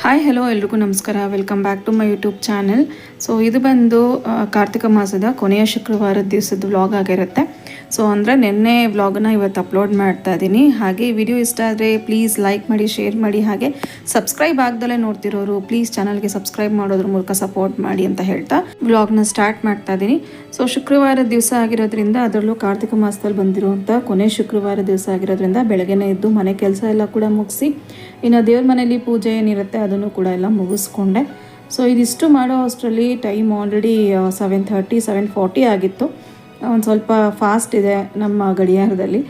Hi hello ಎಲ್ರಿಗೂ ನಮಸ್ಕಾರ. Welcome back to my YouTube channel so ಇದು ಬಂದು ಕಾರ್ತಿಕ ಮಾಸದ ಕೊನೆಯ ಶುಕ್ರವಾರದ ದಿವಸದ ವ್ಲಾಗ್ ಆಗಿರುತ್ತೆ. ಸೊ ಅಂದರೆ ನಿನ್ನೆ ವ್ಲಾಗನ್ನು ಇವತ್ತು ಅಪ್ಲೋಡ್ ಮಾಡ್ತಾ ಇದ್ದೀನಿ ಹಾಗೆ ವಿಡಿಯೋ ಇಷ್ಟ ಆದರೆ ಪ್ಲೀಸ್ ಲೈಕ್ ಮಾಡಿ ಶೇರ್ ಮಾಡಿ, ಹಾಗೆ ಸಬ್ಸ್ಕ್ರೈಬ್ ಆಗ್ದಲೇ ನೋಡ್ತಿರೋರು ಪ್ಲೀಸ್ ಚಾನಲ್ಗೆ ಸಬ್ಸ್ಕ್ರೈಬ್ ಮಾಡೋದ್ರ ಮೂಲಕ ಸಪೋರ್ಟ್ ಮಾಡಿ ಅಂತ ಹೇಳ್ತಾ ವ್ಲಾಗ್ನ ಸ್ಟಾರ್ಟ್ ಮಾಡ್ತಾ ಇದ್ದೀನಿ ಸೊ ಶುಕ್ರವಾರ ದಿವಸ ಆಗಿರೋದ್ರಿಂದ ಅದರಲ್ಲೂ ಕಾರ್ತಿಕ ಮಾಸದಲ್ಲಿ ಬಂದಿರುವಂಥ ಕೊನೆ ಶುಕ್ರವಾರ ದಿವಸ ಆಗಿರೋದ್ರಿಂದ ಬೆಳಗ್ಗೆನೇ ಇದ್ದು ಮನೆ ಕೆಲಸ ಎಲ್ಲ ಕೂಡ ಮುಗಿಸಿ, ಇನ್ನು ದೇವ್ರ ಮನೆಯಲ್ಲಿ ಪೂಜೆ ಏನಿರುತ್ತೆ ಅದನ್ನು ಕೂಡ ಎಲ್ಲ ಮುಗಿಸ್ಕೊಂಡೆ. ಸೊ ಇದಿಷ್ಟು ಮಾಡೋ ಅಷ್ಟರಲ್ಲಿ time already seven thirty seven forty ಆಗಿತ್ತು. ಒಂದು ಸ್ವಲ್ಪ ಫಾಸ್ಟ್ ಇದೆ ನಮ್ಮ ಗಡಿಯಾರದಲ್ಲಿ.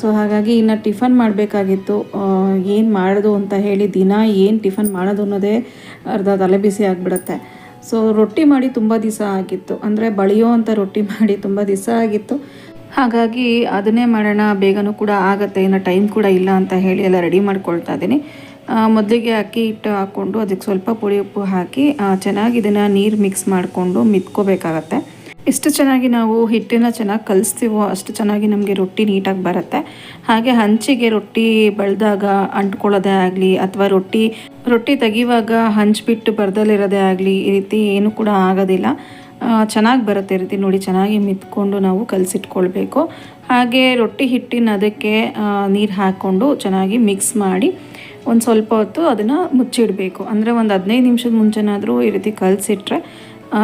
ಸೊ ಹಾಗಾಗಿ ಇನ್ನು ಟಿಫನ್ ಮಾಡಬೇಕಾಗಿತ್ತು. ಏನು ಮಾಡೋದು ಅಂತ ಹೇಳಿ ದಿನ ಏನು ಟಿಫನ್ ಮಾಡೋದು ಅನ್ನೋದೇ ಅರ್ಧ ತಲೆ ಬಿಸಿ ಆಗಿಬಿಡುತ್ತೆ. ಸೊ ರೊಟ್ಟಿ ಮಾಡಿ ತುಂಬ ದಿವಸ ಆಗಿತ್ತು. ಅಂದರೆ ಬಳಿಯೋ ಅಂತ ರೊಟ್ಟಿ ಮಾಡಿ ತುಂಬ ದಿವಸ ಆಗಿತ್ತು. ಹಾಗಾಗಿ ಅದನ್ನೇ ಮಾಡೋಣ, ಬೇಗನೂ ಕೂಡ ಆಗುತ್ತೆ, ಇನ್ನು ಟೈಮ್ ಕೂಡ ಇಲ್ಲ ಅಂತ ಹೇಳಿ ಎಲ್ಲ ರೆಡಿ ಮಾಡ್ಕೊಳ್ತಾ ಇದ್ದೀನಿ. ಮೊದಲಿಗೆ ಅಕ್ಕಿ ಹಿಟ್ಟು ಹಾಕ್ಕೊಂಡು ಅದಕ್ಕೆ ಸ್ವಲ್ಪ ಪುಡಿ ಉಪ್ಪು ಹಾಕಿ ಚೆನ್ನಾಗಿ ಇದನ್ನು ನೀರು ಮಿಕ್ಸ್ ಮಾಡಿಕೊಂಡು ಮಿತ್ಕೋಬೇಕಾಗತ್ತೆ. ಎಷ್ಟು ಚೆನ್ನಾಗಿ ನಾವು ಹಿಟ್ಟನ್ನ ಚೆನ್ನಾಗಿ ಕಲಿಸ್ತೀವೋ ಅಷ್ಟು ಚೆನ್ನಾಗಿ ನಮಗೆ ರೊಟ್ಟಿ ನೀಟಾಗಿ ಬರುತ್ತೆ. ಹಾಗೆ ಹಂಚಿಗೆ ರೊಟ್ಟಿ ಬೆಳೆದಾಗ ಅಂಟ್ಕೊಳ್ಳೋದೇ ಆಗಲಿ ಅಥವಾ ರೊಟ್ಟಿ ರೊಟ್ಟಿ ತೆಗಿವಾಗ ಹಂಚ್ಬಿಟ್ಟು ಬರ್ದಲ್ಲಿರೋದೇ ಆಗಲಿ ಈ ರೀತಿ ಏನು ಕೂಡ ಆಗೋದಿಲ್ಲ. ಚೆನ್ನಾಗಿ ಬರುತ್ತೆ ಈ ರೀತಿ ನೋಡಿ, ಚೆನ್ನಾಗಿ ಮಿತ್ಕೊಂಡು ನಾವು ಕಲಸಿಟ್ಕೊಳ್ಬೇಕು. ಹಾಗೆ ರೊಟ್ಟಿ ಹಿಟ್ಟಿನ ಅದಕ್ಕೆ ನೀರು ಹಾಕ್ಕೊಂಡು ಚೆನ್ನಾಗಿ ಮಿಕ್ಸ್ ಮಾಡಿ ಒಂದು ಸ್ವಲ್ಪ ಹೊತ್ತು ಅದನ್ನು ಮುಚ್ಚಿಡಬೇಕು. ಅಂದರೆ ಒಂದು ಹದಿನೈದು ನಿಮಿಷದ ಮುಂಚೆನಾದರೂ ಈ ರೀತಿ ಕಲಸಿಟ್ರೆ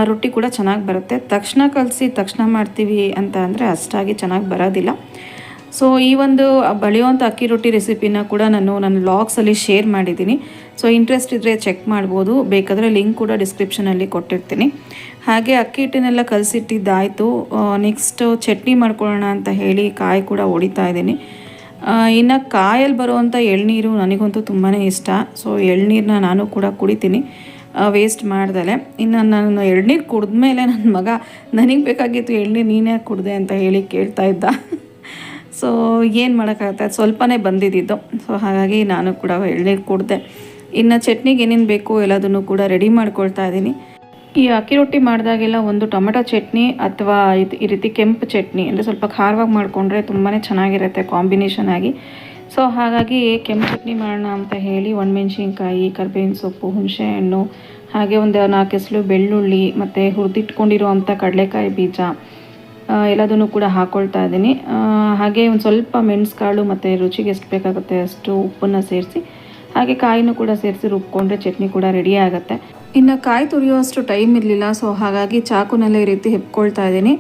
ರೊಟ್ಟಿ ಕೂಡ ಚೆನ್ನಾಗಿ ಬರುತ್ತೆ. ತಕ್ಷಣ ಕಲಸಿ ತಕ್ಷಣ ಮಾಡ್ತೀವಿ ಅಂತ ಅಂದರೆ ಅಷ್ಟಾಗಿ ಚೆನ್ನಾಗಿ ಬರೋದಿಲ್ಲ. ಸೊ ಈ ಒಂದು ಬಳಿಯುವಂಥ ಅಕ್ಕಿ ರೊಟ್ಟಿ ರೆಸಿಪಿನ ಕೂಡ ನಾನು ನನ್ನ ಲಾಗ್ಸಲ್ಲಿ ಶೇರ್ ಮಾಡಿದ್ದೀನಿ. ಸೊ ಇಂಟ್ರೆಸ್ಟ್ ಇದ್ದರೆ ಚೆಕ್ ಮಾಡ್ಬೋದು. ಬೇಕಾದರೆ ಲಿಂಕ್ ಕೂಡ ಡಿಸ್ಕ್ರಿಪ್ಷನಲ್ಲಿ ಕೊಟ್ಟಿರ್ತೀನಿ. ಹಾಗೆ ಅಕ್ಕಿ ಹಿಟ್ಟನ್ನೆಲ್ಲ ಕಲಸಿಟ್ಟಿದ್ದಾಯಿತು. ನೆಕ್ಸ್ಟ್ ಚಟ್ನಿ ಮಾಡ್ಕೊಳ್ಳೋಣ ಅಂತ ಹೇಳಿ ಕಾಯಿ ಕೂಡ ಹೊಡಿತಾ ಇದ್ದೀನಿ. ಇನ್ನು ಕಾಯಲ್ಲಿ ಬರುವಂಥ ಎಳ್ನೀರು ನನಗಂತೂ ತುಂಬಾ ಇಷ್ಟ. ಸೊ ಎಳ್ನೀರನ್ನ ನಾನು ಕೂಡ ಕುಡಿತೀನಿ. ವೇಸ್ಟ್ ಮಾಡ್ದಲೆ. ಇನ್ನು ನಾನು ಎಳ್ನೀರು ಕುಡಿದ್ಮೇಲೆ ನನ್ನ ಮಗ, ನನಗೆ ಬೇಕಾಗಿತ್ತು ಎಳ್ನೀರು, ನೀನೇ ಕುಡ್ದೆ ಅಂತ ಹೇಳಿ ಕೇಳ್ತಾ ಇದ್ದ. ಸೊ ಏನು ಮಾಡೋಕ್ಕಾಗತ್ತೆ? ಅದು ಸ್ವಲ್ಪನೇ ಬಂದಿದ್ದಿದ್ದು. ಸೊ ಹಾಗಾಗಿ ನಾನು ಕೂಡ ಎಳ್ನೀರು ಕುಡಿದೆ. ಇನ್ನು ಚಟ್ನಿಗೆ ಏನೇನು ಬೇಕು ಎಲ್ಲದನ್ನು ಕೂಡ ರೆಡಿ ಮಾಡ್ಕೊಳ್ತಾ ಇದ್ದೀನಿ. ಈ ಅಕ್ಕಿ ರೊಟ್ಟಿ ಮಾಡಿದಾಗೆಲ್ಲ ಒಂದು ಟೊಮೆಟೊ ಚಟ್ನಿ ಅಥವಾ ಈ ರೀತಿ ಕೆಂಪು ಚಟ್ನಿ, ಅಂದರೆ ಸ್ವಲ್ಪ ಖಾರವಾಗಿ ಮಾಡಿಕೊಂಡ್ರೆ ತುಂಬಾ ಚೆನ್ನಾಗಿರುತ್ತೆ ಕಾಂಬಿನೇಷನ್ ಆಗಿ. ಸೊ ಹಾಗಾಗಿ ಕೆಂಪು ಚಟ್ನಿ ಮಾಡೋಣ ಅಂತ ಹೇಳಿ ಒಣಮೆಣ್ಸಿನ್ಕಾಯಿ, ಕರ್ಬೇವಿನ ಸೊಪ್ಪು ಹುಣಸೆ ಹಣ್ಣು ಹಾಗೆ ಒಂದು ನಾಲ್ಕು ಹೆಸಲು ಬೆಳ್ಳುಳ್ಳಿ ಮತ್ತು ಹುರಿದಿಟ್ಕೊಂಡಿರುವಂಥ ಕಡಲೆಕಾಯಿ ಬೀಜ ಎಲ್ಲದನ್ನು ಕೂಡ ಹಾಕ್ಕೊಳ್ತಾ ಇದ್ದೀನಿ. ಹಾಗೆ ಒಂದು ಸ್ವಲ್ಪ ಮೆಣಸುಕಾಳು ಮತ್ತು ರುಚಿಗೆ ಎಷ್ಟು ಬೇಕಾಗುತ್ತೆ ಅಷ್ಟು ಉಪ್ಪನ್ನು ಸೇರಿಸಿ, ಹಾಗೆ ಕಾಯಿನೂ ಕೂಡ ಸೇರಿಸಿ ರುಬ್ಕೊಂಡ್ರೆ ಚಟ್ನಿ ಕೂಡ ರೆಡಿ ಆಗುತ್ತೆ. ಇನ್ನು ಕಾಯಿ ತುರಿಯುವಷ್ಟು ಟೈಮ್ ಇರಲಿಲ್ಲ ಸೊ ಹಾಗಾಗಿ ಚಾಕುನಲ್ಲೇ ಈ ರೀತಿ ಹೆಪ್ಕೊಳ್ತಾ ಇದ್ದೀನಿ.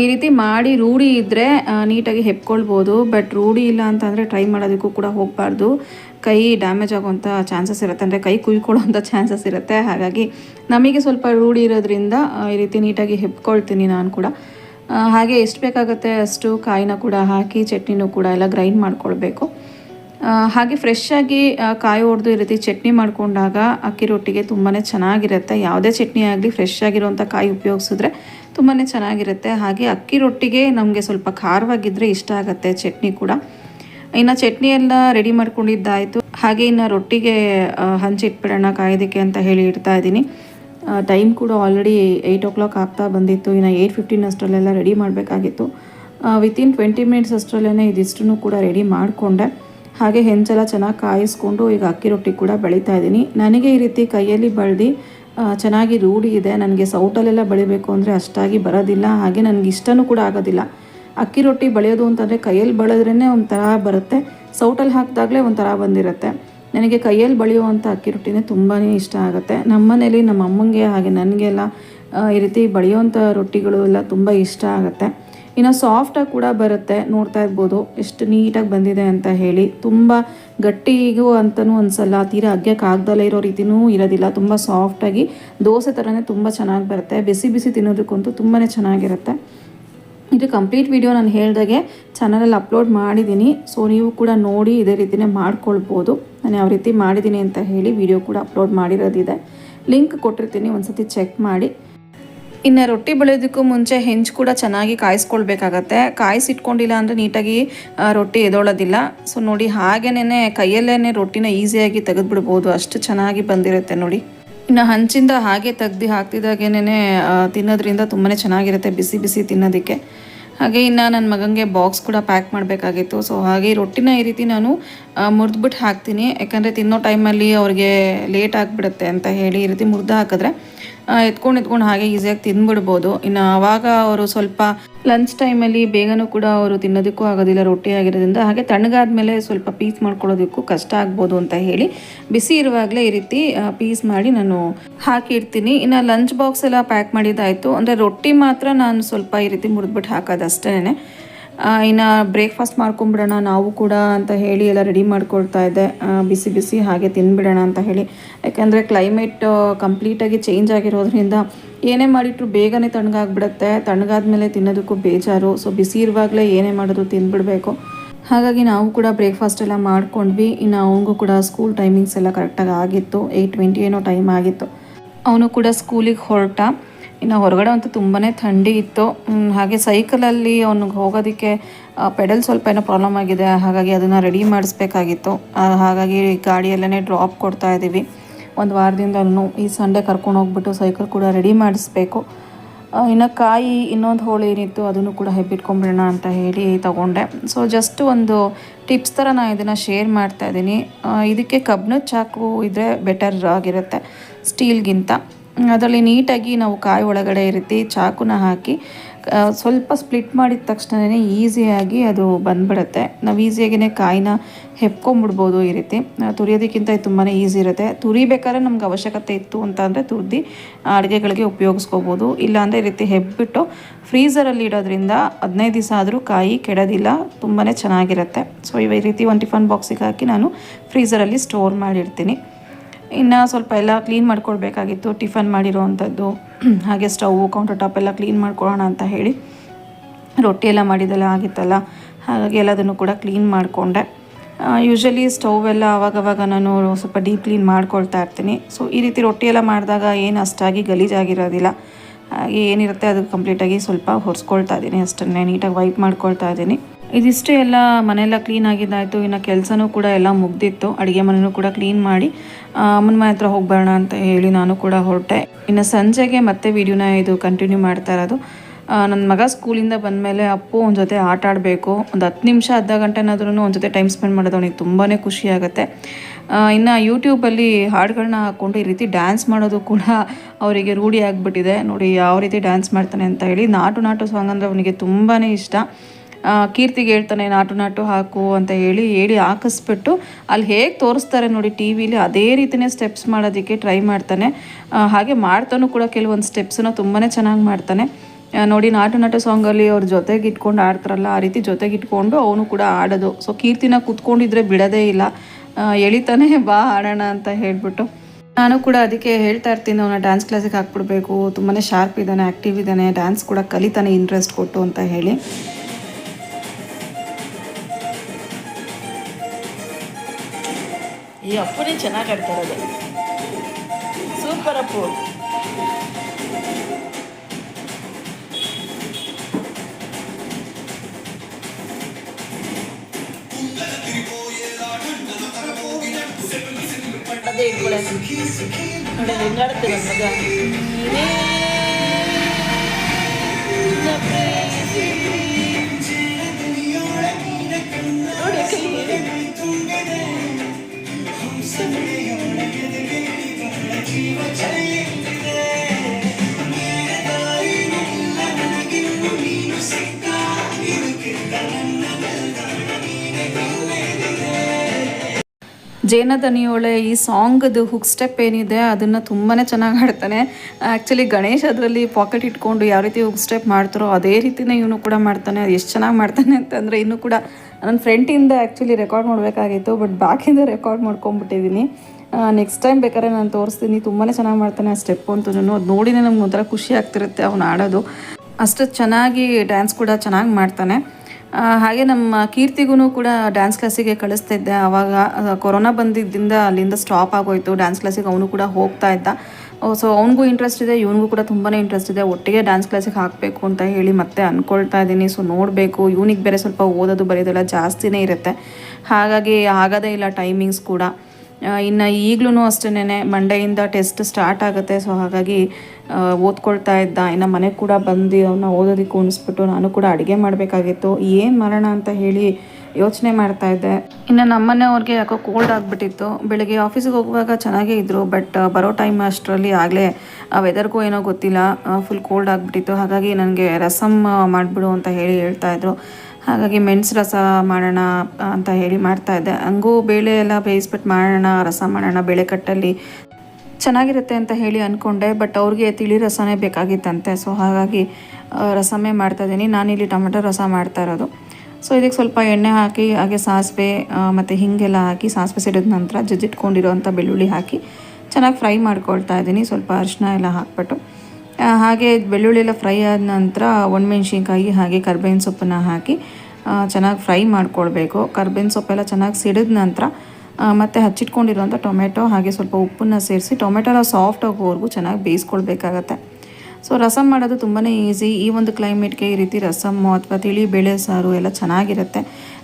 ಈ ರೀತಿ ಮಾಡಿ ರೂಢಿ ಇದ್ದರೆ ನೀಟಾಗಿ ಹೆಪ್ಕೊಳ್ಬೋದು ಬಟ್ ರೂಢಿ ಇಲ್ಲ ಅಂತಂದರೆ ಟ್ರೈ ಮಾಡೋದಕ್ಕೂ ಕೂಡ ಹೋಗಬಾರ್ದು. ಕೈ ಡ್ಯಾಮೇಜ್ ಆಗುವಂಥ ಚಾನ್ಸಸ್ ಇರುತ್ತೆ, ಅಂದರೆ ಕೈ ಕುಯ್ಕೊಳ್ಳೋವಂಥ ಚಾನ್ಸಸ್ ಇರುತ್ತೆ. ಹಾಗಾಗಿ ನಮಗೆ ಸ್ವಲ್ಪ ರೂಢಿ ಇರೋದ್ರಿಂದ ಈ ರೀತಿ ನೀಟಾಗಿ ಹೆಪ್ಕೊಳ್ತೀನಿ ನಾನು ಕೂಡ. ಹಾಗೆ ಎಷ್ಟು ಬೇಕಾಗುತ್ತೆ ಅಷ್ಟು ಕಾಯಿನ ಕೂಡ ಹಾಕಿ, ಚಟ್ನಿನೂ ಕೂಡ ಎಲ್ಲ ಗ್ರೈಂಡ್ ಮಾಡ್ಕೊಳ್ಬೇಕು. ಹಾಗೆ ಫ್ರೆಶ್ ಆಗಿ ಕಾಯಿ ಹೊಡೆದು ಈ ರೀತಿ ಚಟ್ನಿ ಮಾಡಿಕೊಂಡಾಗ ಅಕ್ಕಿ ರೊಟ್ಟಿಗೆ ತುಂಬಾ ಚೆನ್ನಾಗಿರುತ್ತೆ. ಯಾವುದೇ ಚಟ್ನಿ ಆಗಲಿ ಫ್ರೆಶ್ ಆಗಿರುವಂಥ ಕಾಯಿ ಉಪಯೋಗಿಸಿದ್ರೆ ತುಂಬಾ ಚೆನ್ನಾಗಿರುತ್ತೆ. ಹಾಗೆ ಅಕ್ಕಿ ರೊಟ್ಟಿಗೆ ನಮಗೆ ಸ್ವಲ್ಪ ಖಾರವಾಗಿದ್ದರೆ ಇಷ್ಟ ಆಗುತ್ತೆ ಚಟ್ನಿ ಕೂಡ. ಇನ್ನು ಚಟ್ನಿ ಎಲ್ಲ ರೆಡಿ ಮಾಡ್ಕೊಂಡಿದ್ದಾಯಿತು. ಹಾಗೆ ಇನ್ನು ರೊಟ್ಟಿಗೆ ಹಂಚಿಟ್ಬಿಡೋಣ ಕಾಯೋದಕ್ಕೆ ಅಂತ ಹೇಳಿ ಇಡ್ತಾ ಇದ್ದೀನಿ. ಟೈಮ್ ಕೂಡ ಆಲ್ರೆಡಿ ಏಯ್ಟ್ ಓ ಕ್ಲಾಕ್ ಆಗ್ತಾ ಬಂದಿತ್ತು. ಇನ್ನು ಏಯ್ಟ್ ಫಿಫ್ಟೀನ್ ಅಷ್ಟರಲ್ಲೆಲ್ಲ ರೆಡಿ ಮಾಡಬೇಕಾಗಿತ್ತು. ವಿತಿನ್ ಟ್ವೆಂಟಿ ಮಿನಿಟ್ಸ್ ಅಷ್ಟರಲ್ಲೇ ಇದಿಷ್ಟು ಕೂಡ ರೆಡಿ ಮಾಡಿಕೊಂಡೆ. ಹಾಗೆ ಹೆಂಚೆಲ್ಲ ಚೆನ್ನಾಗಿ ಕಾಯಿಸ್ಕೊಂಡು ಈಗ ಅಕ್ಕಿ ರೊಟ್ಟಿ ಕೂಡ ಬೆಳೀತಾ ಇದ್ದೀನಿ. ನನಗೆ ಈ ರೀತಿ ಕೈಯಲ್ಲಿ ಬಳ್ದು ಚೆನ್ನಾಗಿ ರೂಢಿ ಇದೆ. ನನಗೆ ಸೌಟಲ್ಲೆಲ್ಲ ಬಳಿಬೇಕು ಅಂದರೆ ಅಷ್ಟಾಗಿ ಬರೋದಿಲ್ಲ. ಹಾಗೆ ನನಗೆ ಇಷ್ಟನೂ ಕೂಡ ಆಗೋದಿಲ್ಲ. ಅಕ್ಕಿ ರೊಟ್ಟಿ ಬಳಿಯೋದು ಅಂತಂದರೆ ಕೈಯಲ್ಲಿ ಬೆಳೆದ್ರೇ ಒಂಥರ ಬರುತ್ತೆ. ಸೌಟಲ್ಲಿ ಹಾಕಿದಾಗಲೇ ಒಂಥರ ಬಂದಿರುತ್ತೆ. ನನಗೆ ಕೈಯಲ್ಲಿ ಬೆಳೆಯುವಂಥ ಅಕ್ಕಿ ರೊಟ್ಟಿನೇ ತುಂಬಾ ಇಷ್ಟ ಆಗುತ್ತೆ. ನಮ್ಮನೇಲಿ ನಮ್ಮ ಅಮ್ಮಂಗೆ ಹಾಗೆ ನನಗೆಲ್ಲ ಈ ರೀತಿ ಬಳಿಯುವಂಥ ರೊಟ್ಟಿಗಳು ಎಲ್ಲ ತುಂಬ ಇಷ್ಟ ಆಗುತ್ತೆ. ಇನ್ನು ಸಾಫ್ಟಾಗಿ ಕೂಡ ಬರುತ್ತೆ, ನೋಡ್ತಾ ಇರ್ಬೋದು. ಎಷ್ಟು ನೀಟಾಗಿ ಬಂದಿದೆ ಅಂತ ಹೇಳಿ. ತುಂಬ ಗಟ್ಟಿಗೂ ಅಂತಲೂ ಅನ್ಸಲ್ಲ. ತೀರಾ ಅಗ್ಗಕ್ಕೆ ಆಗ್ದಲೇ ಇರೋ ರೀತಿಯೂ ಇರೋದಿಲ್ಲ. ತುಂಬ ಸಾಫ್ಟಾಗಿ ದೋಸೆ ಥರನೇ ತುಂಬ ಚೆನ್ನಾಗಿ ಬರುತ್ತೆ. ಬಿಸಿ ಬಿಸಿ ತಿನ್ನೋದಕ್ಕಂತೂ ತುಂಬಾ ಚೆನ್ನಾಗಿರುತ್ತೆ. ಇದು ಕಂಪ್ಲೀಟ್ ವಿಡಿಯೋ ನಾನು ಹೇಳ್ದಾಗೆ ಚಾನಲಲ್ಲಿ ಅಪ್ಲೋಡ್ ಮಾಡಿದ್ದೀನಿ ಸೊ ನೀವು ಕೂಡ ನೋಡಿ ಇದೇ ರೀತಿನೇ ಮಾಡ್ಕೊಳ್ಬೋದು. ನಾನು ಯಾವ ರೀತಿ ಮಾಡಿದ್ದೀನಿ ಅಂತ ಹೇಳಿ ವಿಡಿಯೋ ಕೂಡ ಅಪ್ಲೋಡ್ ಮಾಡಿರೋದಿದೆ. ಲಿಂಕ್ ಕೊಟ್ಟಿರ್ತೀನಿ. ಒಂದು ಸತಿ ಚೆಕ್ ಮಾಡಿ. ಇನ್ನು ರೊಟ್ಟಿ ಬೆಳೆಯೋದಕ್ಕೂ ಮುಂಚೆ ಹೆಂಚು ಕೂಡ ಚೆನ್ನಾಗಿ ಕಾಯಿಸ್ಕೊಳ್ಬೇಕಾಗತ್ತೆ. ಕಾಯಿಸಿಟ್ಕೊಂಡಿಲ್ಲ ಅಂದರೆ ನೀಟಾಗಿ ರೊಟ್ಟಿ ಎದೊಳೋದಿಲ್ಲ. ಸೊ ನೋಡಿ ಹಾಗೇನೆ ಕೈಯಲ್ಲೇ ರೊಟ್ಟಿನ ಈಸಿಯಾಗಿ ತೆಗೆದುಬಿಡ್ಬೋದು. ಅಷ್ಟು ಚೆನ್ನಾಗಿ ಬಂದಿರುತ್ತೆ ನೋಡಿ. ಇನ್ನು ಹಂಚಿಂದ ಹಾಗೆ ತೆಗ್ದು ಹಾಕ್ತಿದ್ದಾಗೇನೆ ತಿನ್ನೋದ್ರಿಂದ ತುಂಬಾ ಚೆನ್ನಾಗಿರುತ್ತೆ ಬಿಸಿ ಬಿಸಿ ತಿನ್ನೋದಕ್ಕೆ. ಹಾಗೆ ಇನ್ನು ನನ್ನ ಮಗನಿಗೆ ಬಾಕ್ಸ್ ಕೂಡ ಪ್ಯಾಕ್ ಮಾಡಬೇಕಾಗಿತ್ತು. ಸೊ ಹಾಗೆ ರೊಟ್ಟಿನ ಈ ರೀತಿ ನಾನು ಮುರಿದ್ಬಿಟ್ಟು ಹಾಕ್ತೀನಿ. ಯಾಕಂದರೆ ತಿನ್ನೋ ಟೈಮಲ್ಲಿ ಅವ್ರಿಗೆ ಲೇಟ್ ಆಗಿಬಿಡುತ್ತೆ ಅಂತ ಹೇಳಿ ಈ ರೀತಿ ಮುರಿದು ಹಾಕಿದ್ರೆ. ಎತ್ಕೊಂಡು ಎತ್ಕೊಂಡು ಹಾಗೆ ಈಸಿಯಾಗಿ ತಿಂದ್ಬಿಡ್ಬೋದು ಇನ್ನು ಆವಾಗ ಅವರು ಸ್ವಲ್ಪ ಲಂಚ್ ಟೈಮಲ್ಲಿ ಬೇಗನೂ ಕೂಡ ಅವರು ತಿನ್ನೋದಕ್ಕೂ ಆಗೋದಿಲ್ಲ, ರೊಟ್ಟಿ ಆಗಿರೋದ್ರಿಂದ. ಹಾಗೆ ತಣ್ಣಗಾದ್ಮೇಲೆ ಸ್ವಲ್ಪ ಪೀಸ್ ಮಾಡ್ಕೊಳ್ಳೋದಕ್ಕೂ ಕಷ್ಟ ಆಗ್ಬೋದು ಅಂತ ಹೇಳಿ ಬಿಸಿ ಇರುವಾಗಲೇ ಈ ರೀತಿ ಪೀಸ್ ಮಾಡಿ ನಾನು ಹಾಕಿಡ್ತೀನಿ ಇನ್ನು ಲಂಚ್ ಬಾಕ್ಸ್ ಎಲ್ಲ ಪ್ಯಾಕ್ ಮಾಡಿದ್ದಾಯಿತು. ಅಂದರೆ ರೊಟ್ಟಿ ಮಾತ್ರ ನಾನು ಸ್ವಲ್ಪ ಈ ರೀತಿ ಮುರಿದ್ಬಿಟ್ಟು ಹಾಕೋದು ಅಷ್ಟೇ ಇನ್ನು ಬ್ರೇಕ್ಫಾಸ್ಟ್ ಮಾಡ್ಕೊಂಬಿಡೋಣ, ನಾವು ಕೂಡ ಅಂತ ಹೇಳಿ ಎಲ್ಲ ರೆಡಿ ಮಾಡ್ಕೊಳ್ತಾ ಇದ್ದೆ. ಬಿಸಿ ಬಿಸಿ ಹಾಗೆ ತಿಂದ್ಬಿಡೋಣ ಅಂತ ಹೇಳಿ. ಯಾಕೆಂದರೆ ಕ್ಲೈಮೇಟ್ ಕಂಪ್ಲೀಟಾಗಿ ಚೇಂಜ್ ಆಗಿರೋದ್ರಿಂದ ಏನೇ ಮಾಡಿಟ್ರು ಬೇಗನೆ ತಣ್ಣಗಾಗ್ಬಿಡುತ್ತೆ. ತಣ್ಣಗಾದ್ಮೇಲೆ ತಿನ್ನೋದಕ್ಕೂ ಬೇಜಾರು. ಸೊ ಬಿಸಿ ಇರುವಾಗಲೇ ಏನೇ ಮಾಡೋದು ತಿಂದುಬಿಡಬೇಕು ಹಾಗಾಗಿ ನಾವು ಕೂಡ ಬ್ರೇಕ್ಫಾಸ್ಟ್ ಎಲ್ಲ ಮಾಡ್ಕೊಂಡ್ವಿ. ಇನ್ನು ಅವನಿಗೂ ಕೂಡ ಸ್ಕೂಲ್ ಟೈಮಿಂಗ್ಸ್ ಎಲ್ಲ ಕರೆಕ್ಟಾಗಿ ಆಗಿತ್ತು. ಏಯ್ಟ್ ಟ್ವೆಂಟಿ ಏನೋ ಟೈಮ್ ಆಗಿತ್ತು. ಅವನು ಕೂಡ ಸ್ಕೂಲಿಗೆ ಹೊರಟ. ಇನ್ನು ಹೊರಗಡೆ ಅಂತೂ ತುಂಬಾ ಥಂಡಿ ಇತ್ತು. ಹಾಗೆ ಸೈಕಲಲ್ಲಿ ಅವ್ನಿಗೆ ಹೋಗೋದಕ್ಕೆ ಪೆಡಲ್ ಸ್ವಲ್ಪ ಏನೋ ಪ್ರಾಬ್ಲಮ್ ಆಗಿದೆ, ಹಾಗಾಗಿ ಅದನ್ನು ರೆಡಿ ಮಾಡಿಸ್ಬೇಕಾಗಿತ್ತು. ಹಾಗಾಗಿ ಗಾಡಿಯಲ್ಲೇ ಡ್ರಾಪ್ ಕೊಡ್ತಾ ಇದ್ದೀವಿ. ಒಂದು ವಾರದಿಂದ ಅವನು ಈ ಸಂಡೆ ಕರ್ಕೊಂಡು ಹೋಗ್ಬಿಟ್ಟು ಸೈಕಲ್ ಕೂಡ ರೆಡಿ ಮಾಡಿಸ್ಬೇಕು. ಇನ್ನು ಕಾಯಿ ಇನ್ನೊಂದು ಹೋಳು ಏನಿತ್ತು ಅದನ್ನು ಕೂಡ ಹೆಬ್ಬಿಟ್ಕೊಂಬಿಡೋಣ ಅಂತ ಹೇಳಿ ತಗೊಂಡೆ. ಸೊ ಜಸ್ಟ್ ಒಂದು ಟಿಪ್ಸ್ ಥರ ನಾನು ಇದನ್ನು ಶೇರ್ ಮಾಡ್ತಾ ಇದ್ದೀನಿ. ಇದಕ್ಕೆ ಕಬ್ಬಿಣದ ಚಾಕು ಇದ್ದರೆ ಬೆಟರ್ ಆಗಿರುತ್ತೆ ಸ್ಟೀಲ್ಗಿಂತ ಅದರಲ್ಲಿ ನೀಟಾಗಿ ನಾವು ಕಾಯಿ ಒಳಗಡೆ ಈ ರೀತಿ ಚಾಕುನ ಹಾಕಿ ಸ್ವಲ್ಪ ಸ್ಪ್ಲಿಟ್ ಮಾಡಿದ ತಕ್ಷಣವೇ ಈಸಿಯಾಗಿ ಅದು ಬಂದ್ಬಿಡುತ್ತೆ. ನಾವು ಈಸಿಯಾಗಿಯೇ ಕಾಯಿನ ಹೆಪ್ಕೊಂಬಿಡ್ಬೋದು ಈ ರೀತಿ. ತುರಿಯೋದಕ್ಕಿಂತ ಇದು ತುಂಬಾ ಈಸಿ ಇರುತ್ತೆ. ತುರಿಬೇಕಾದ್ರೆ ನಮ್ಗೆ ಅವಶ್ಯಕತೆ ಇತ್ತು ಅಂತ ಅಂದರೆ ತುರಿದು ಅಡುಗೆಗಳಿಗೆ ಉಪಯೋಗಿಸ್ಕೋಬೋದು. ಇಲ್ಲಾಂದರೆ ಈ ರೀತಿ ಹೆಬ್ಬಿಟ್ಟು ಫ್ರೀಝರಲ್ಲಿ ಇಡೋದ್ರಿಂದ ಹದಿನೈದು ದಿವಸ ಆದರೂ ಕಾಯಿ ಕೆಡೋದಿಲ್ಲ ತುಂಬಾ ಚೆನ್ನಾಗಿರುತ್ತೆ. ಸೊ ಈ ರೀತಿ ಒಂದು ಟಿಫನ್ ಬಾಕ್ಸಿಗೆ ಹಾಕಿ ನಾನು ಫ್ರೀಝರಲ್ಲಿ ಸ್ಟೋರ್ ಮಾಡಿರ್ತೀನಿ. ಇನ್ನು ಸ್ವಲ್ಪ ಎಲ್ಲ ಕ್ಲೀನ್ ಮಾಡ್ಕೊಳ್ಬೇಕಾಗಿತ್ತು ಟಿಫನ್ ಮಾಡಿರೋವಂಥದ್ದು, ಹಾಗೆ ಸ್ಟವ್ ಕೌಂಟರ್ ಟಾಪ್ ಎಲ್ಲ ಕ್ಲೀನ್ ಮಾಡ್ಕೊಳ್ಳೋಣ ಅಂತ ಹೇಳಿ ರೊಟ್ಟಿ ಎಲ್ಲ ಮಾಡಿದೆಲ್ಲ ಆಗಿತ್ತಲ್ಲ, ಹಾಗಾಗಿ ಎಲ್ಲದನ್ನು ಕೂಡ ಕ್ಲೀನ್ ಮಾಡಿಕೊಂಡೆ. ಯೂಶ್ವಲಿ ಸ್ಟವ್ ಎಲ್ಲ ಆವಾಗವಾಗ ನಾನು ಸ್ವಲ್ಪ ಡೀಪ್ ಕ್ಲೀನ್ ಮಾಡ್ಕೊಳ್ತಾ ಇರ್ತೀನಿ. ಸೊ ಈ ರೀತಿ ರೊಟ್ಟಿ ಎಲ್ಲ ಮಾಡಿದಾಗ ಏನು ಅಷ್ಟಾಗಿ ಗಲೀಜಾಗಿರೋದಿಲ್ಲ. ಹಾಗೆ ಏನಿರುತ್ತೆ ಅದು ಕಂಪ್ಲೀಟಾಗಿ ಸ್ವಲ್ಪ ಹೊರಿಸ್ಕೊಳ್ತಾ ಇದ್ದೀನಿ, ಅಷ್ಟನ್ನೇ ನೀಟಾಗಿ ವೈಪ್ ಮಾಡ್ಕೊಳ್ತಾ ಇದ್ದೀನಿ. ಇದಿಷ್ಟು ಎಲ್ಲ ಮನೆಯೆಲ್ಲ ಕ್ಲೀನ್ ಆಗಿದ್ದಾಯಿತು. ಇನ್ನು ಕೆಲಸನೂ ಕೂಡ ಎಲ್ಲ ಮುಗ್ದಿತ್ತು. ಅಡುಗೆ ಮನೆಯೂ ಕೂಡ ಕ್ಲೀನ್ ಮಾಡಿ ಅಮ್ಮನ ಮನೆ ಹತ್ರ ಹೋಗ್ಬರೋಣ ಅಂತ ಹೇಳಿ ನಾನು ಕೂಡ ಹೊರಟೆ. ಇನ್ನು ಸಂಜೆಗೆ ಮತ್ತೆ ವೀಡಿಯೋನ ಇದು ಕಂಟಿನ್ಯೂ ಮಾಡ್ತಾ ಇರೋದು. ನನ್ನ ಮಗ ಸ್ಕೂಲಿಂದ ಬಂದಮೇಲೆ ಅಪ್ಪು ಒಂದು ಜೊತೆ ಆಟ ಆಡಬೇಕು. ಒಂದು ಹತ್ತು ನಿಮಿಷ, ಅರ್ಧ ಗಂಟೆನಾದ್ರೂ ಒಂದು ಜೊತೆ ಟೈಮ್ ಸ್ಪೆಂಡ್ ಮಾಡೋದು ಅವನಿಗೆ ತುಂಬಾ ಖುಷಿ ಆಗುತ್ತೆ. ಇನ್ನು ಯೂಟ್ಯೂಬಲ್ಲಿ ಹಾಡುಗಳನ್ನ ಹಾಕ್ಕೊಂಡು ಈ ರೀತಿ ಡ್ಯಾನ್ಸ್ ಮಾಡೋದು ಕೂಡ ಅವರಿಗೆ ರೂಢಿ ಆಗಿಬಿಟ್ಟಿದೆ. ನೋಡಿ ಯಾವ ರೀತಿ ಡ್ಯಾನ್ಸ್ ಮಾಡ್ತಾನೆ ಅಂತ ಹೇಳಿ ನಾಟು ನಾಟು ಸಾಂಗ್ ಅಂದರೆ ಅವನಿಗೆ ತುಂಬಾ ಇಷ್ಟ. ಕೀರ್ತಿಗೆ ಹೇಳ್ತಾನೆ, ನಾಟು ನಾಟು ಹಾಕು ಅಂತ ಹೇಳಿ ಹೇಳಿ ಹಾಕಿಸ್ಬಿಟ್ಟು ಅಲ್ಲಿ ಹೇಗೆ ತೋರಿಸ್ತಾರೆ ನೋಡಿ ಟಿ ವಿಲಿ, ಅದೇ ರೀತಿಯೇ ಸ್ಟೆಪ್ಸ್ ಮಾಡೋದಕ್ಕೆ ಟ್ರೈ ಮಾಡ್ತಾನೆ. ಹಾಗೆ ಮಾಡ್ತಾನೂ ಕೂಡ ಕೆಲವೊಂದು ಸ್ಟೆಪ್ಸನ್ನು ತುಂಬಾ ಚೆನ್ನಾಗಿ ಮಾಡ್ತಾನೆ. ನೋಡಿ ನಾಟು ನಾಟು ಸಾಂಗಲ್ಲಿ ಅವ್ರ ಜೊತೆಗೆ ಇಟ್ಕೊಂಡು ಆಡ್ತಾರಲ್ಲ ಆ ರೀತಿ ಜೊತೆಗೆ ಇಟ್ಕೊಂಡು ಅವನು ಕೂಡ ಆಡೋದು ಸೊ ಕೀರ್ತಿನ ಕೂತ್ಕೊಂಡಿದ್ರೆ ಬಿಡೋದೇ ಇಲ್ಲ. ಎಳಿತಾನೆ, ಬಾ ಆಡೋಣ ಅಂತ ಹೇಳ್ಬಿಟ್ಟು. ನಾನು ಕೂಡ ಅದಕ್ಕೆ ಹೇಳ್ತಾ ಇರ್ತೀನಿ, ಅವನ ಡ್ಯಾನ್ಸ್ ಕ್ಲಾಸಿಗೆ ಹಾಕ್ಬಿಡ್ಬೇಕು. ತುಂಬಾ ಶಾರ್ಪ್ ಇದ್ದಾನೆ ಆ್ಯಕ್ಟಿವ್ ಇದ್ದಾನೆ ಡ್ಯಾನ್ಸ್ ಕೂಡ ಕಲಿತಾನೆ ಇಂಟ್ರೆಸ್ಟ್ ಕೊಟ್ಟು ಅಂತ ಹೇಳಿ. ಈ ಅಪ್ಪನೇ ಚೆನ್ನಾಗಿ ಆಡ್ತಾರದು ಸೂಪರ್ ಅಪ್ಪು. ಅದೇ ಇಟ್ಕೊಳ್ಳೆ. ನೋಡಿ ಹೆಂಗಾಡುತ್ತೆ ನನ್ನ ಮಗ. ಜೇನದನಿಯೋಳೆ ಈ ಸಾಂಗ್ದು ಹುಕ್ ಸ್ಟೆಪ್ ಏನಿದೆ ಅದನ್ನು ತುಂಬಾ ಚೆನ್ನಾಗಿ ಹಾಡ್ತಾನೆ. ಆ್ಯಕ್ಚುಲಿ ಗಣೇಶ್ ಅದರಲ್ಲಿ ಪಾಕೆಟ್ ಇಟ್ಕೊಂಡು ಯಾವ ರೀತಿ ಹುಕ್ ಸ್ಟೆಪ್ ಮಾಡ್ತಾರೋ ಅದೇ ರೀತಿನೇ ಇವನು ಕೂಡ ಮಾಡ್ತಾನೆ. ಎಷ್ಟು ಚೆನ್ನಾಗಿ ಮಾಡ್ತಾನೆ ಅಂತಂದರೆ ಇನ್ನೂ ಕೂಡ ನನ್ನ ಫ್ರೆಂಡಿಂದ ಆ್ಯಕ್ಚುಲಿ ರೆಕಾರ್ಡ್ ಮಾಡಬೇಕಾಗಿತ್ತು ಬಟ್ ಬ್ಯಾಕಿಂದ ರೆಕಾರ್ಡ್ ಮಾಡ್ಕೊಂಬಿಟ್ಟಿದ್ದೀನಿ ನೆಕ್ಸ್ಟ್ ಟೈಮ್ ಬೇಕಾದ್ರೆ ನಾನು ತೋರಿಸ್ತೀನಿ. ತುಂಬಾ ಚೆನ್ನಾಗಿ ಮಾಡ್ತಾನೆ ಆ ಸ್ಟೆಪ್ ಅಂತೂ ಅದು ನೋಡಿನೇ ನಮ್ಗೆ ಒಂಥರ ಖುಷಿ ಆಗ್ತಿರುತ್ತೆ ಅವ್ನು ಆಡೋದು ಅಷ್ಟು ಚೆನ್ನಾಗಿ ಡ್ಯಾನ್ಸ್ ಕೂಡ ಚೆನ್ನಾಗಿ ಮಾಡ್ತಾನೆ. ಹಾಗೆ ನಮ್ಮ ಕೀರ್ತಿಗೂ ಕೂಡ ಡ್ಯಾನ್ಸ್ ಕ್ಲಾಸಿಗೆ ಕಳಿಸ್ತಿದ್ದೆ. ಆವಾಗ ಆ, ಕೊರೋನಾ ಬಂದಿದ್ದಿಂದ ಅಲ್ಲಿಂದ ಸ್ಟಾಪ್ ಆಗೋಯ್ತು. ಡ್ಯಾನ್ಸ್ ಕ್ಲಾಸಿಗೆ ಅವನು ಕೂಡ ಹೋಗ್ತಾ ಇದ್ದ. ಸೊ ಅವನಿಗೂ ಇಂಟ್ರೆಸ್ಟ್ ಇದೆ ಇವನಿಗೂ ಕೂಡ ತುಂಬಾ ಇಂಟ್ರೆಸ್ಟ್ ಇದೆ. ಒಟ್ಟಿಗೆ ಡ್ಯಾನ್ಸ್ ಕ್ಲಾಸಿಗೆ ಹಾಕಬೇಕು ಅಂತ ಹೇಳಿ ಮತ್ತೆ ಅಂದ್ಕೊಳ್ತಾ ಇದ್ದೀನಿ. ಸೊ ನೋಡಬೇಕು ಇವನಿಗೆ ಬೇರೆ ಸ್ವಲ್ಪ ಓದೋದು ಬರೆಯೋದೆಲ್ಲ ಜಾಸ್ತಿನೇ ಇರುತ್ತೆ. ಹಾಗಾಗಿ ಆಗೋದೇ ಇಲ್ಲ ಟೈಮಿಂಗ್ಸ್ ಕೂಡ. ಇನ್ನು ಈಗಲೂ ಅಷ್ಟೇ ಮಂಡೆಯಿಂದ ಟೆಸ್ಟ್ ಸ್ಟಾರ್ಟ್ ಆಗುತ್ತೆ. ಸೊ ಹಾಗಾಗಿ ಓದ್ಕೊಳ್ತಾ ಇದ್ದ. ಇನ್ನು ಮನೆಗೆ ಕೂಡ ಬಂದು ಅವನ್ನ ಓದೋದಕ್ಕೆ ಉಣಿಸ್ಬಿಟ್ಟು ನಾನು ಕೂಡ ಅಡುಗೆ ಮಾಡಬೇಕಾಗಿತ್ತು. ಏನು ಮಾಡೋಣ ಅಂತ ಹೇಳಿ ಯೋಚನೆ ಮಾಡ್ತಾ ಇದ್ದೆ. ಇನ್ನು ನಮ್ಮನೆಯವ್ರಿಗೆ ಯಾಕೋ ಕೋಲ್ಡ್ ಆಗಿಬಿಟ್ಟಿತ್ತು. ಬೆಳಗ್ಗೆ ಆಫೀಸಿಗೆ ಹೋಗುವಾಗ ಚೆನ್ನಾಗೇ ಇದ್ದರು ಬಟ್ ಬರೋ ಟೈಮ್ ಅಷ್ಟರಲ್ಲಿ ಆಗಲೇ ವೆದರ್ಗೂ ಏನೋ ಗೊತ್ತಿಲ್ಲ. ಫುಲ್ ಕೋಲ್ಡ್ ಆಗಿಬಿಟ್ಟಿತ್ತು. ಹಾಗಾಗಿ ನನಗೆ ರಸಮ್ ಮಾಡಿಬಿಡು ಅಂತ ಹೇಳಿ ಹೇಳ್ತಾ ಇದ್ರು. ಹಾಗಾಗಿ ಮೆಣಸು ರಸ ಮಾಡೋಣ ಅಂತ ಹೇಳಿ ಮಾಡ್ತಾ ಇದ್ದೆ. ಹಂಗೂ ಬೇಳೆ ಎಲ್ಲ ಬೇಯಿಸ್ಬಿಟ್ಟು ಮಾಡೋಣ, ರಸ ಮಾಡೋಣ, ಬೇಳೆ ಕಟ್ಟಲ್ಲಿ ಚೆನ್ನಾಗಿರುತ್ತೆ ಅಂತ ಹೇಳಿ ಅಂದ್ಕೊಂಡೆ ಬಟ್ ಅವ್ರಿಗೆ ತಿಳಿ ರಸನೇ ಬೇಕಾಗಿತ್ತಂತೆ. ಸೊ ಹಾಗಾಗಿ ರಸಮೇ ಮಾಡ್ತಾಯಿದ್ದೀನಿ ನಾನಿಲ್ಲಿ ಟೊಮೆಟೊ ರಸ ಮಾಡ್ತಾ ಇರೋದು. ಸೊ ಇದಕ್ಕೆ ಸ್ವಲ್ಪ ಎಣ್ಣೆ ಹಾಕಿ, ಹಾಗೆ ಸಾಸಿವೆ ಮತ್ತು ಹಿಂಗೆಲ್ಲ ಹಾಕಿ, ಸಾಸಿವೆ ಸಿಡಿದ ನಂತರ ಜಜ್ಜಿಟ್ಕೊಂಡಿರೋಂಥ ಬೆಳ್ಳುಳ್ಳಿ ಹಾಕಿ ಚೆನ್ನಾಗಿ ಫ್ರೈ ಮಾಡ್ಕೊಳ್ತಾ ಇದ್ದೀನಿ. ಸ್ವಲ್ಪ ಅರಿಶಿನ ಎಲ್ಲ ಹಾಕ್ಬಿಟ್ಟು. ಹಾಗೆ ಬೆಳ್ಳುಳ್ಳಿ ಎಲ್ಲ ಫ್ರೈ ಆದ ನಂತರ ಒಣಮೆಣ್ಸಿನ್ಕಾಯಿ ಹಾಗೆ ಕರ್ಬೇವಿನ ಸೊಪ್ಪನ್ನ ಹಾಕಿ ಚೆನ್ನಾಗಿ ಫ್ರೈ ಮಾಡ್ಕೊಳ್ಬೇಕು. ಕರ್ಬೇವಿನ ಸೊಪ್ಪೆಲ್ಲ ಚೆನ್ನಾಗಿ ಸಿಡಿದ ನಂತರ ಮತ್ತು ಹಚ್ಚಿಟ್ಕೊಂಡಿರುವಂಥ ಟೊಮೆಟೊ ಹಾಗೆ ಸ್ವಲ್ಪ ಉಪ್ಪನ್ನ ಸೇರಿಸಿ ಟೊಮೆಟೊ ಎಲ್ಲ ಸಾಫ್ಟ್ ಆಗೋವರೆಗೂ ಚೆನ್ನಾಗಿ ಬೇಯಿಸ್ಕೊಳ್ಬೇಕಾಗತ್ತೆ. ಸೊ ರಸಮ್ ಮಾಡೋದು ತುಂಬಾ ಈಸಿ ಈ ಒಂದು ಕ್ಲೈಮೇಟ್ಗೆ ಈ ರೀತಿ ರಸಮ್ಮು ಅಥವಾ ತಿಳಿ ಬೇಳೆ ಸಾರು ಎಲ್ಲ ಚೆನ್ನಾಗಿರುತ್ತೆ.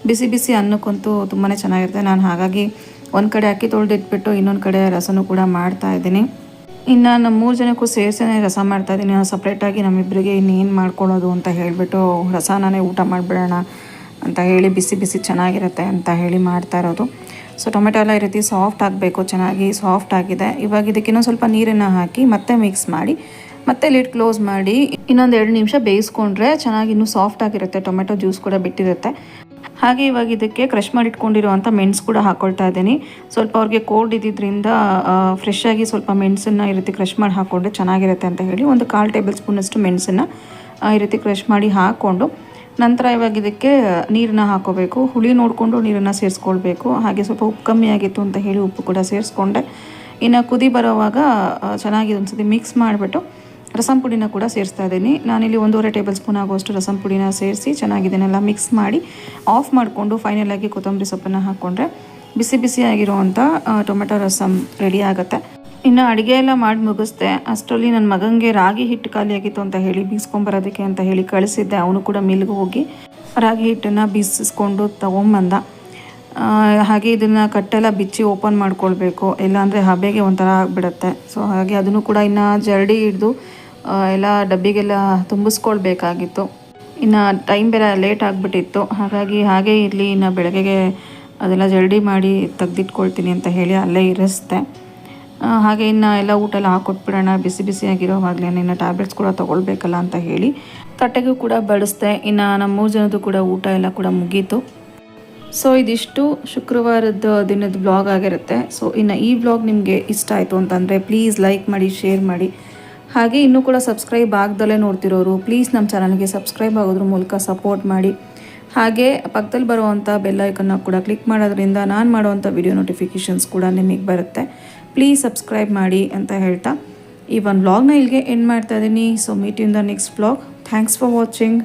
ಬಿಸಿ ಬಿಸಿ ಅನ್ನಕ್ಕಂತೂ ತುಂಬಾ ಚೆನ್ನಾಗಿರುತ್ತೆ. ನಾನು ಹಾಗಾಗಿ ಒಂದು ಕಡೆ ಅಕ್ಕಿ ತೊಳೆದಿಟ್ಬಿಟ್ಟು ಇನ್ನೊಂದು ಕಡೆ ರಸನೂ ಕೂಡ ಮಾಡ್ತಾ ಇದ್ದೀನಿ. ಇನ್ನು ನಮ್ಮ ಮೂರು ಜನಕ್ಕೂ ಸೇರಿಸೇ ರಸ ಮಾಡ್ತಾ ಇದ್ದೀನಿ ಸಪ್ರೇಟಾಗಿ ನಮ್ಮಿಬ್ಬರಿಗೆ ಇನ್ನೇನು ಮಾಡ್ಕೊಳ್ಳೋದು ಅಂತ ಹೇಳಿಬಿಟ್ಟು ರಸನೇ ಊಟ ಮಾಡಿಬಿಡೋಣ ಅಂತ ಹೇಳಿ ಬಿಸಿ ಬಿಸಿ ಚೆನ್ನಾಗಿರುತ್ತೆ ಅಂತ ಹೇಳಿ ಮಾಡ್ತಾ ಇರೋದು. ಸೊ ಟೊಮೆಟೊ ಎಲ್ಲ ಈ ರೀತಿ ಸಾಫ್ಟ್ ಆಗಬೇಕು, ಚೆನ್ನಾಗಿ ಸಾಫ್ಟ್ ಆಗಿದೆ. ಇವಾಗ ಇದಕ್ಕೆ ಇನ್ನೊಂದು ಸ್ವಲ್ಪ ನೀರನ್ನು ಹಾಕಿ ಮತ್ತೆ ಮಿಕ್ಸ್ ಮಾಡಿ, ಮತ್ತೆ ಲಿಡ್ ಕ್ಲೋಸ್ ಮಾಡಿ ಇನ್ನೊಂದು ಎರಡು ನಿಮಿಷ ಬೇಯಿಸ್ಕೊಂಡ್ರೆ ಚೆನ್ನಾಗಿ ಇನ್ನೂ ಸಾಫ್ಟ್ ಆಗಿರುತ್ತೆ. ಟೊಮೆಟೊ ಜ್ಯೂಸ್ ಕೂಡ ಬಿಟ್ಟಿರುತ್ತೆ. ಹಾಗೆ ಇವಾಗ ಇದಕ್ಕೆ ಕ್ರಷ್ ಮಾಡಿಟ್ಕೊಂಡಿರುವಂಥ ಮೆಣಸು ಕೂಡ ಹಾಕೊಳ್ತಾ ಇದ್ದೀನಿ. ಸ್ವಲ್ಪ ಅವ್ರಿಗೆ ಕೋಲ್ಡ್ ಇದ್ದಿದ್ದರಿಂದ ಫ್ರೆಶ್ ಆಗಿ ಸ್ವಲ್ಪ ಮೆಣಸನ್ನು ಈ ರೀತಿ ಕ್ರಷ್ ಮಾಡಿ ಹಾಕ್ಕೊಂಡ್ರೆ ಚೆನ್ನಾಗಿರುತ್ತೆ ಅಂತ ಹೇಳಿ ಒಂದು ಕಾಲು ಟೇಬಲ್ ಸ್ಪೂನಷ್ಟು ಮೆಣಸನ್ನು ಈ ರೀತಿ ಕ್ರಷ್ ಮಾಡಿ ಹಾಕ್ಕೊಂಡು ನಂತರ ಇವಾಗ ಇದಕ್ಕೆ ನೀರನ್ನ ಹಾಕೋಬೇಕು. ಹುಳಿ ನೋಡಿಕೊಂಡು ನೀರನ್ನು ಸೇರಿಸ್ಕೊಳ್ಬೇಕು. ಹಾಗೆ ಸ್ವಲ್ಪ ಉಪ್ಪು ಕಮ್ಮಿ ಆಗಿತ್ತು ಅಂತ ಹೇಳಿ ಉಪ್ಪು ಕೂಡ ಸೇರಿಸ್ಕೊಂಡೆ. ಇನ್ನು ಕುದಿ ಬರೋವಾಗ ಚೆನ್ನಾಗಿ ಚೆನ್ನಾಗಿ ಒಂದ್ಸತಿ ಮಿಕ್ಸ್ ಮಾಡಿಬಿಟ್ಟು ರಸಂ ಪುಡಿನ ಕೂಡ ಸೇರಿಸ್ತಾ ಇದ್ದೀನಿ. ನಾನಿಲ್ಲಿ ಒಂದೂವರೆ ಟೇಬಲ್ ಸ್ಪೂನ್ ಆಗುವಷ್ಟು ರಸಂ ಪುಡಿನ ಸೇರಿಸಿ ಚೆನ್ನಾಗಿ ಮಿಕ್ಸ್ ಮಾಡಿ ಆಫ್ ಮಾಡಿಕೊಂಡು ಫೈನಲಾಗಿ ಕೊತ್ತಂಬರಿ ಸೊಪ್ಪನ್ನು ಹಾಕ್ಕೊಂಡ್ರೆ ಬಿಸಿ ಬಿಸಿಯಾಗಿರುವಂಥ ಆಗಿರುವಂಥ ಟೊಮೆಟೊ ರಸಂ ರೆಡಿ ಆಗುತ್ತೆ. ಇನ್ನು ಅಡುಗೆ ಎಲ್ಲ ಮಾಡಿ ಮುಗಿಸ್ದೆ, ಅಷ್ಟರಲ್ಲಿ ನನ್ನ ಮಗನಿಗೆ ರಾಗಿ ಹಿಟ್ಟು ಖಾಲಿಯಾಗಿತ್ತು ಅಂತ ಹೇಳಿ ಬೀಸ್ಕೊಂಬರೋದಕ್ಕೆ ಅಂತ ಹೇಳಿ ಕಳಿಸಿದ್ದೆ. ಅವನು ಕೂಡ ಮಿಲ್ಗೆ ಹೋಗಿ ರಾಗಿ ಹಿಟ್ಟನ್ನು ಬೀಸಿಸ್ಕೊಂಡು ತೊಗೊಂಬಂದ. ಹಾಗೆ ಇದನ್ನು ಕಟ್ಟೆಲ್ಲ ಬಿಚ್ಚಿ ಓಪನ್ ಮಾಡ್ಕೊಳ್ಬೇಕು. ಇಲ್ಲಾಂದರೆ ಹಬೆಗೆ ಒಂಥರ ಆಗಿಬಿಡತ್ತೆ. ಸೊ ಹಾಗೆ ಅದನ್ನು ಕೂಡ ಇನ್ನು ಜರಡಿ ಹಿಡಿದು ಎಲ್ಲ ಡಬ್ಬಿಗೆಲ್ಲ ತುಂಬಿಸ್ಕೊಳ್ಬೇಕಾಗಿತ್ತು. ಇನ್ನು ಟೈಮ್ ಬೇರೆ ಲೇಟ್ ಆಗಿಬಿಟ್ಟಿತ್ತು. ಹಾಗಾಗಿ ಹಾಗೇ ಇರಲಿ, ಇನ್ನು ಬೆಳಗ್ಗೆಗೆ ಅದೆಲ್ಲ ಜಲ್ಡಿ ಮಾಡಿ ತೆಗೆದಿಟ್ಕೊಳ್ತೀನಿ ಅಂತ ಹೇಳಿ ಅಲ್ಲೇ ಇರಿಸ್ದೆ. ಹಾಗೆ ಇನ್ನು ಎಲ್ಲ ಊಟ ಎಲ್ಲ ಹಾಕೊಟ್ಬಿಡೋಣ, ಬಿಸಿ ಬಿಸಿಯಾಗಿರೋವಾಗಲೇ ಇನ್ನು ಟ್ಯಾಬ್ಲೆಟ್ಸ್ ಕೂಡ ತೊಗೊಳ್ಬೇಕಲ್ಲ ಅಂತ ಹೇಳಿ ತಟ್ಟೆಗೂ ಕೂಡ ಬಡಿಸ್ದೆ. ಇನ್ನು ನಮ್ಮ ಮೂರು ಜನದ್ದು ಕೂಡ ಊಟ ಎಲ್ಲ ಕೂಡ ಮುಗೀತು. ಸೊ ಇದಿಷ್ಟು ಶುಕ್ರವಾರದ ದಿನದ ಬ್ಲಾಗ್ ಆಗಿರುತ್ತೆ. ಸೊ ಇನ್ನು ಈ ಬ್ಲಾಗ್ ನಿಮಗೆ ಇಷ್ಟ ಆಯಿತು ಅಂತಂದರೆ ಪ್ಲೀಸ್ ಲೈಕ್ ಮಾಡಿ ಶೇರ್ ಮಾಡಿ. ಹಾಗೆ ಇನ್ನೂ ಕೂಡ ಸಬ್ಸ್ಕ್ರೈಬ್ ಆಗ್ದಲೇ ನೋಡ್ತಿರೋರು ಪ್ಲೀಸ್ ನಮ್ಮ ಚಾನಲ್ಗೆ ಸಬ್ಸ್ಕ್ರೈಬ್ ಆಗೋದ್ರ ಮೂಲಕ ಸಪೋರ್ಟ್ ಮಾಡಿ. ಹಾಗೆ ಪಕ್ಕದಲ್ಲಿ ಬರುವಂಥ ಬೆಲ್ಲೈಕನ್ನು ಕೂಡ ಕ್ಲಿಕ್ ಮಾಡೋದ್ರಿಂದ ನಾನು ಮಾಡುವಂಥ ವಿಡಿಯೋ ನೋಟಿಫಿಕೇಷನ್ಸ್ ಕೂಡ ನಿಮಗೆ ಬರುತ್ತೆ. ಪ್ಲೀಸ್ ಸಬ್ಸ್ಕ್ರೈಬ್ ಮಾಡಿ ಅಂತ ಹೇಳ್ತಾ ಈ ಒಂದು ವ್ಲಾಗ್ನ ಇಲ್ಲಿಗೆ ಎಂಡ್ ಮಾಡ್ತಾ ಇದ್ದೀನಿ so meet in the next vlog thanks for watching